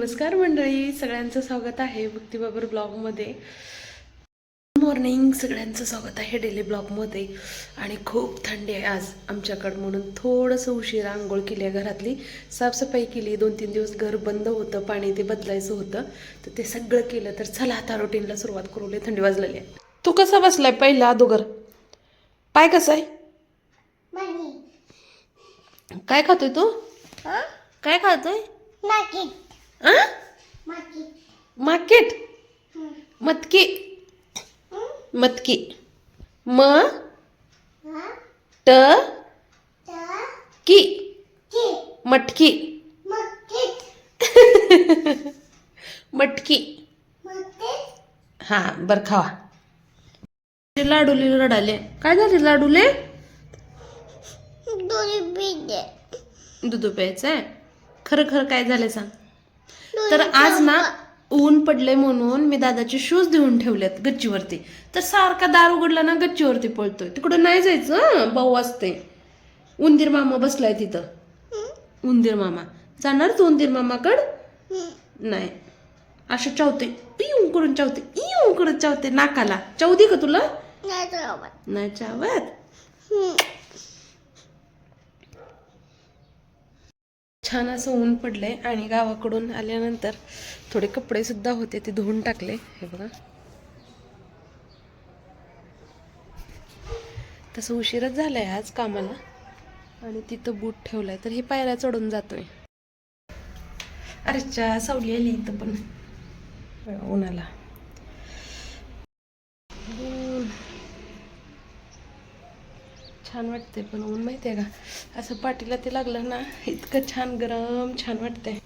नमस्कार मंडळी सगळ्यांचं स्वागत आहे भक्तिबाबर ब्लॉगमध्ये. गुड मॉर्निंग सगळ्यांचं स्वागत आहे डेली ब्लॉगमध्ये. आणि खूप थंडी आहे आज आमच्याकडं म्हणून थोडंसं उशिरा आंघोळ केली आहे घरातली. साफसफाई केली दोन तीन दिवस घर बंद होतं पाणी ते बदलायचं होतं. तर ते सगळं केलं तर चला आता रुटीनला सुरुवात करू थंडी वाजलेली आहे. तू कसा बसलाय पहिला अदोगर पाय कसा आहे? काय खातोय तू? काय खातोय? मार्केट मटकी मटकी म ट की मटकी मटकी हा बर खावा ते लाडूले रडाले काय झाले लाडूले दूध प्यायचं आहे खरं खरं काय झालं सांग तर आज ना ऊन पडले म्हणून मी दादाचे शूज देऊन ठेवलेत गच्चीवरती. तर सारखा दार उघडला ना गच्चीवरती पळतोय. तिकडं नाही जायचं भाऊ असते. उंदीर मामा बसलाय तिथं. उंदीर मामा. जाणार तू उंदीर मामाकड? नाही. असं चावते. पिऊन करून चावते. इऊन करून चावते नाकाला. चावती का तुला? नाही चावत. छान असं ऊन पडलं आहे आणि गावाकडून आल्यानंतर थोडे कपडेसुद्धा होते ते धुवून टाकले. हे बघा. तसं उशीरच आहे आज कामाला. आणि तिथं बूट ठेवलाय. तर हे पायऱ्या चढून जातोय. अरेच्या सावली आली इथं पण. उन्हाला ऊन. छान वाटते पण ऊन माहितीये का? असं पाठीला ते लागलं ना इतकं छान गरम छान वाटतंय.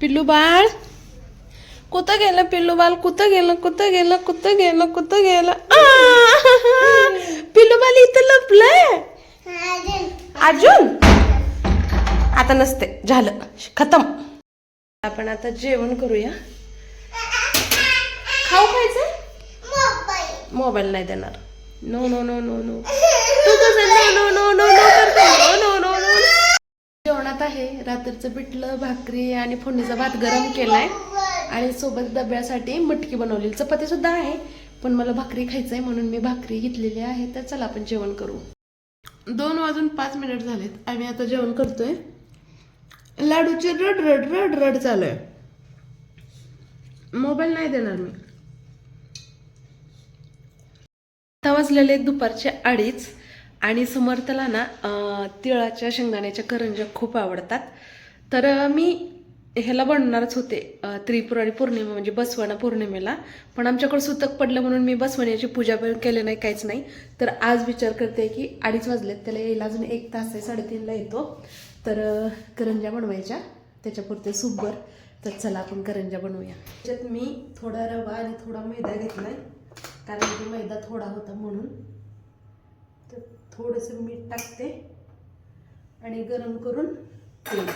पिल्लू बाळ? कुठं गेलं पिल्लू बाळ? कुठं गेलं? कुठं गेलं? कुठं गेलं? कुठं गेलं! पिल्लू बाळ इथं लपलंय. अजून. आता नसते झालं. खतम. आपण आता जेवण करूया. खाऊ खायचं? मोबाईल नाही देणार. No no no no no तू कसं no no no no no no no no जेवणात आहे. रात्रीचं पिठलं भाकरी आणि फोडणीचा भात गरम केलाय. आणि सोबत डब्यासाठी मटकी बनवलेली चपाती सुद्धा आहे. पण मला भाकरी खायचंय म्हणून मी भाकरी घेतलेली आहे. तर चला आपण जेवण करू. दोन वाजून पाच मिनिट झालेत. आम्ही आता जेवण करतोय. लाडूचे रड रड रड रड चालू आहे. मोबाईल नाही देणार मी. आता वाजलेले दुपारचे अडीच आणि समर्थला ना तिळाच्या शेंगदाण्याच्या करंज्या खूप आवडतात. तर मी ह्याला बनणारच होते अं, त्रिपुरारी पौर्णिमा म्हणजे बसवाना पौर्णिमेला. पण आमच्याकडे सुतक पडलं म्हणून मी बसवण्याची पूजा पण केली नाही काहीच नाही. तर आज विचार करते की अडीच वाजलेत त्याला यायला अजून एक तास आहे साडेतीनला येतो. तर करंजा करंज्या बनवायच्या. त्याच्यापुरते सुपर. तर चला आपण करंज्या बनवूया. त्याच्यात मी थोडा रवा आणि थोडा मैदा घेतलाय. कारण की मैदा थोडा होता म्हणून. तर थोडंसं मीठ टाकते. आणि गरम करून तेल.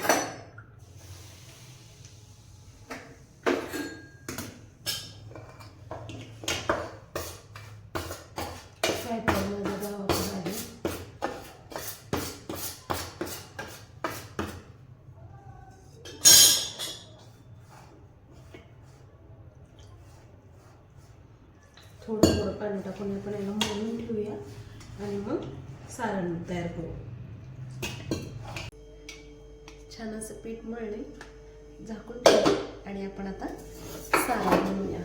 स्वयंपाक माझा गावाकडे आहे थोडं थोडं पाणी टाकून आपण याला मळून ठेवूया आणि मग सारण तयार करू. छान असं पीठ मळले झाकून ठेवू आणि आपण आता सारण बनवूया.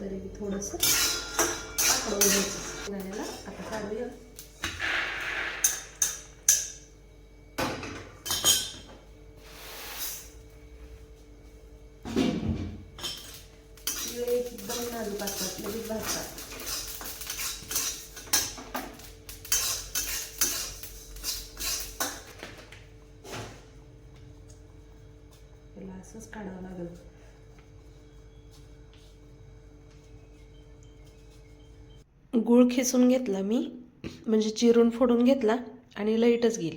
तरी मी थोडंसं आकडून आता काढूया. एकदम नाजूक असतात लगेच भाजतात. असंच काढावं लागेल. गुळ खेचून घेतला मी. म्हणजे चिरून फोडून घेतला आणि लाईटच गेली.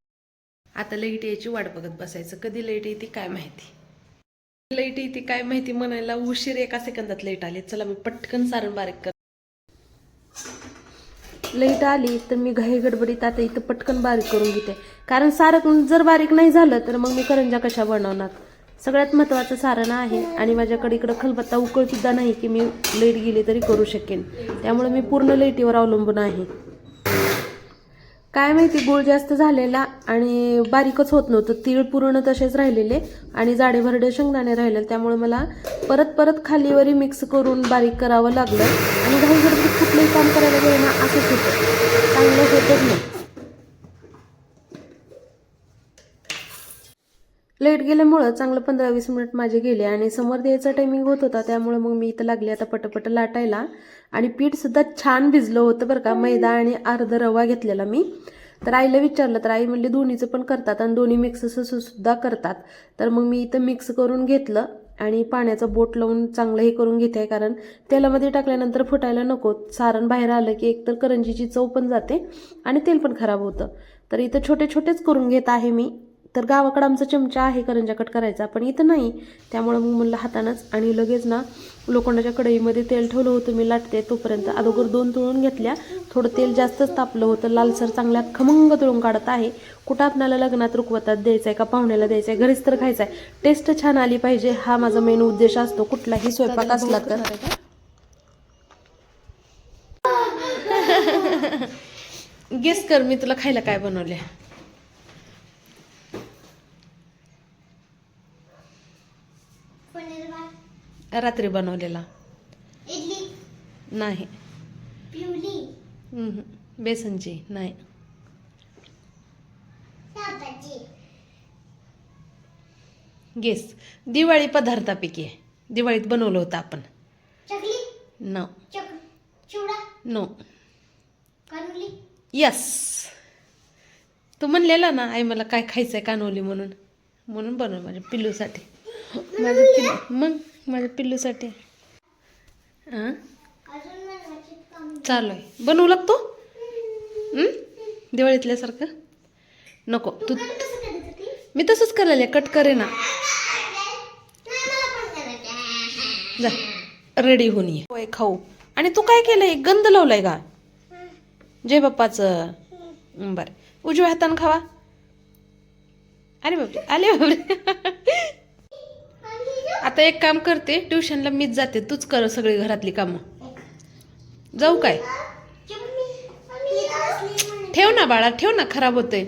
आता लाइट यायची वाट बघत बसायचं. कधी लाइट येते काय माहिती? लाइट येते काय माहिती म्हणायला उशीर एका सेकंदात लाइट आली. चला मी पटकन सारण बारीक कर. लाइट आली तर मी घाई गडबडीत आता इथं पटकन बारीक करून घेते. कारण सारं जर बारीक नाही झालं तर मग मी करंजा कशा बनवणार? सगळ्यात महत्त्वाचं सारण आहे आणि माझ्याकडे इकडं खलबत्ता उकळसुद्धा नाही की मी लेट गेली तरी करू शकेन. त्यामुळे मी पूर्ण लेटीवर अवलंबून आहे. काय माहिती गुळ जास्त झालेला आणि बारीकच होत नव्हतं. तीळ पूर्ण तसेच राहिलेले आणि जाडे भरडे शेंगदाणे राहिले त्यामुळे मला परत परत खालीवरी मिक्स करून बारीक करावं लागलं आणि घाई कुठलंही काम करायला गेलं ना असंच होतं. चांगलं होतच नाही. लेट गेल्यामुळं चांगलं पंधरा वीस मिनिट माझे गेले आणि समोर द्यायचा टायमिंग होत होता त्यामुळे मग मी इथं लागले आता पटपट लाटायला. आणि पीठसुद्धा छान भिजलं होतं बरं का मैदा आणि अर्ध रवा घेतलेला मी. तर आईला विचारलं तर आई म्हणली दोन्हीचं पण करतात आणि दोन्ही मिक्स असं सुद्धा करतात. तर मग मी इथं मिक्स करून घेतलं आणि पाण्याचं बोट लावून चांगलं हे करून घेते आहे कारण तेलामध्ये टाकल्यानंतर फुटायला नको. सारण बाहेर आलं की एकतर करंजीची चव पण जाते आणि तेल पण खराब होतं. तर इथं छोटे छोटेच करून घेत आहे मी. तर गावाकडं आमचा चमचा आहे करंजा कट करायचा पण इथं नाही. त्यामुळे मग म्हणलं हातानंच आणि लगेच ना लोखंडाच्या कढईमध्ये तेल ठेवलं होतं मी लाटते तोपर्यंत अगोदर दोन तळून घेतल्या. थोडं तेल जास्तच तापलं होतं. लालसर चांगल्या खमंग तळून काढत आहे. कुठं आपल्याला लग्नात रुखवतात द्यायचं आहे का पाहुण्याला द्यायचं आहे घरीच तर खायचं आहे टेस्ट छान आली पाहिजे हा माझा मेन उद्देश असतो. कुठलाही स्वयंपाक असला तर. गेस कर मी तुला खायला काय बनवले पनीर भात रात्री बनवलेला. इडली. नाही. पिवली. हम्म. बेसनची नाही. गेस दिवाळी पदार्थापैकी आहे. दिवाळीत बनवलं होतं आपण. चकली. नो चक चिवडा. नो कानुली. यस तू म्हणलेला ना आई मला काय खायचंय कानवली म्हणून. म्हणून बनव माझ्या पिल्लूसाठी. माझ्या पिल्लू मग? माझ्या पिल्लूसाठी. हां अजून बनवायचे काम चालू आहे बनवू लागतो? हं? दिवाळीतल्यासारखं? नको. तू मी तसंच करायला कट करे ना नाही मला पण करायचं जा. रेडी होऊन ये. होय खाऊ. आणि तू काय केलंय? गंध लावलाय का? जय बाप्पाचं. बरं. उजव्या हातानं खावा. अरे बापरे. आले बापरे. आता एक काम करते ट्युशनला मीच जाते तूच कर सगळी घरातली कामं. जाऊ काय? ठेव ना बाळा ठेव ना खराब होते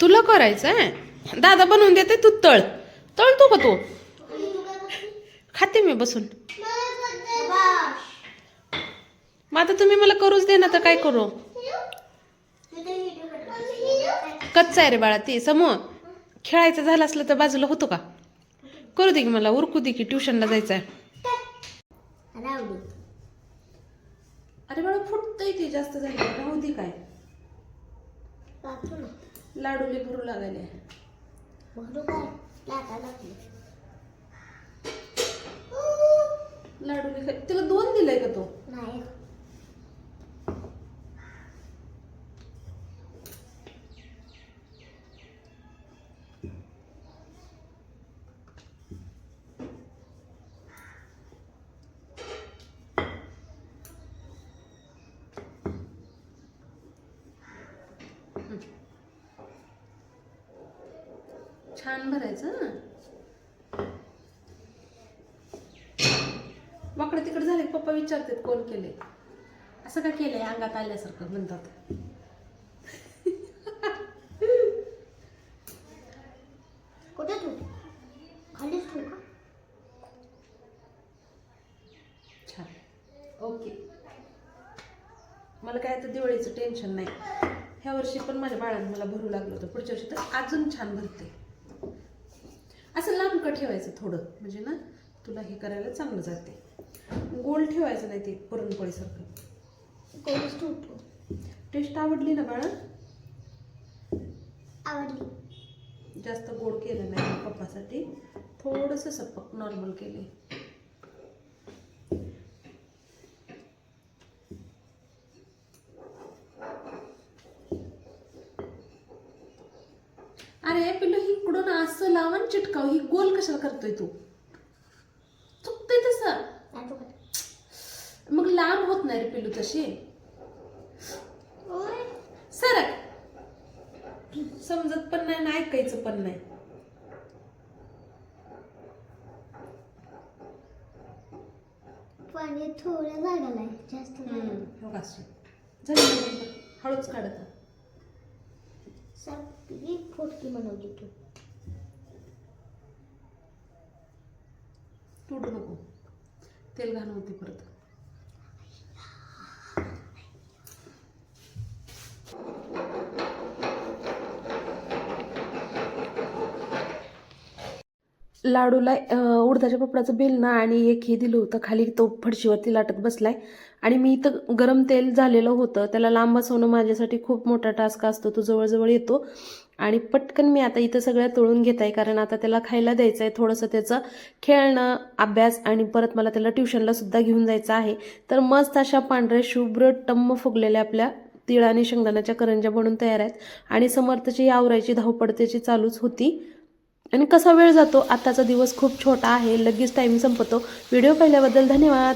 तुला करायचं आहे? दादा बनवून देते तू तळ. तळतो का तू? खाते मी बसून. मग आता तुम्ही मला करूच दे ना तर काय करू? कच्चा आहे रे बाळा ते. समूह खेळायचं झालं असलं तर बाजूला होतो का? करू दे की मला उरकू दे की ट्युशनला जायचं आहे अरे बाळा फुटतंय ते जास्त झालं. राहू दे काय. लाडूले भरू लागायले भरू काय? लाटा लागली. लाडूले तिला दोन दिलंय का तो? नाही. छान भरायचं हं. वाकडं तिकडे झाले पप्पा विचारतात कोण केले असं का केलंय अंगात आल्यासारखं म्हणतात. कुठे तू? खालीच तू का? छान. ओके. मला काय आता दिवाळीचं टेन्शन नाही. ह्या वर्षी पण माझ्या बाळानं मला भरू लागलं होतं. पुढच्या वर्षी तर अजून छान भरते. असं लांबकं ठेवायचं थोडं. म्हणजे ना तुला हे करायला चांगलं जाते. गोल ठेवायचं नाही ते पुरणपोळीसारखं. कोणीच तू तू टेस्ट आवडली ना बाळा? आवडली. जास्त गोड केलं नाही पप्पासाठी. थोडंसं सपक नॉर्मल केले. अरे पिल्लू असं लावून चिटकाव. ही गोल कशाला करतोय तू? चुकतंय तसं. मग लांब होत नाही रे पिल्लू तशी. सरक. समजत पण नाही आणि ऐकायचं पण नाही. पाणी थोडं लागलं आहे जास्त नाही. हो का? ना. हळूच काढत जा. सगळी फुटकी बनवली तू. तुटू नको. तेल घाण होते परत. लाडूला उडदाच्या पपडाचं बेल ना आणि एक हे दिलं होतं खाली तो फडशीवरती लाटत बसलाय. आणि मी इथं गरम तेल झालेलं होतं. त्याला लांब बसवणं माझ्यासाठी खूप मोठा टास्क असतो. तो जवळजवळ येतो. आणि पटकन मी आता इथं सगळ्या तळून घेत आहे कारण आता त्याला खायला द्यायचं आहे थोडंसं त्याचं खेळणं अभ्यास आणि परत मला त्याला ट्युशनला सुद्धा घेऊन जायचं आहे. तर मस्त अशा पांढऱ्या शुभ्र टम्म फुगलेल्या आपल्या तिळ आणि शेंगदाण्याच्या करंज्या बनून तयार आहेत. आणि समर्थची आवरायची धावपळ चालूच होती. आणि कसा वेळ जातो? आताचा दिवस खूप छोटा आहे. लगेच टाईम संपतो. व्हिडिओ पाहिल्याबद्दल धन्यवाद.